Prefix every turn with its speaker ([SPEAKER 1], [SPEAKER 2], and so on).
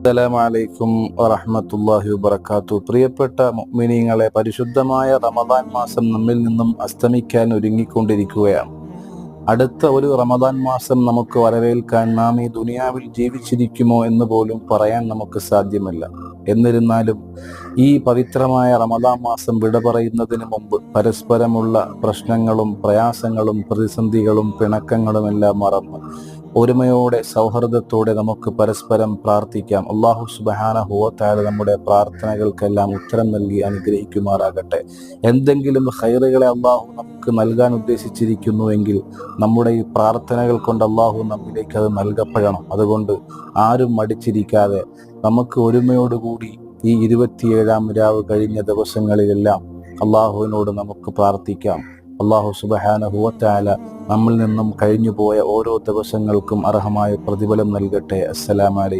[SPEAKER 1] അസ്സലാമലൈക്കും വറഹമത്തല്ലാഹി വബർക്കാത്തു പ്രിയപ്പെട്ട മുഅ്മിനീങ്ങളെ പരിശുദ്ധമായ റമദാൻ മാസം നമ്മിൽ നിന്നും അസ്തമിക്കാൻ ഒരുങ്ങിക്കൊണ്ടിരിക്കുകയാണ്. അടുത്ത ഒരു റമദാൻ മാസം നമുക്ക് വരവേൽക്കാൻ നാം ഈ ദുനിയാവിൽ ജീവിച്ചിരിക്കുമോ എന്ന് പോലും പറയാൻ നമുക്ക് സാധ്യമല്ല. എന്നിരുന്നാലും ഈ പവിത്രമായ റമദാൻ മാസം വിട പറയുന്നതിന് മുമ്പ് പരസ്പരമുള്ള പ്രശ്നങ്ങളും പ്രയാസങ്ങളും പ്രതിസന്ധികളും പിണക്കങ്ങളും എല്ലാം മറന്ന് ഒരുമയോടെ സൗഹൃദത്തോടെ നമുക്ക് പരസ്പരം പ്രാർത്ഥിക്കാം. അള്ളാഹു സുബഹാനഹുവത്തായ നമ്മുടെ പ്രാർത്ഥനകൾക്കെല്ലാം ഉത്തരം നൽകി അനുഗ്രഹിക്കുമാറാകട്ടെ. എന്തെങ്കിലും ഹൈറുകളെ അള്ളാഹു നമുക്ക് നൽകാൻ ഉദ്ദേശിച്ചിരിക്കുന്നുവെങ്കിൽ നമ്മുടെ ഈ പ്രാർത്ഥനകൾ കൊണ്ട് അള്ളാഹു നമ്മിലേക്ക് അത് നൽകപ്പെടണം. അതുകൊണ്ട് ആരും മടിച്ചിരിക്കാതെ നമുക്ക് ഒരുമയോടുകൂടി ഈ ഇരുപത്തിയേഴാം രാവ് കഴിഞ്ഞ ദിവസങ്ങളിലെല്ലാം അള്ളാഹുവിനോട് നമുക്ക് പ്രാർത്ഥിക്കാം. അള്ളാഹു സുബഹാനഹുവത്തായ നമ്മിൽ നിന്നും കഴിഞ്ഞുപോയ ഓരോ ദിവസങ്ങൾക്കും അർഹമായ പ്രതിഫലം നൽകട്ടെ. അസ്സലാമലൈക്കും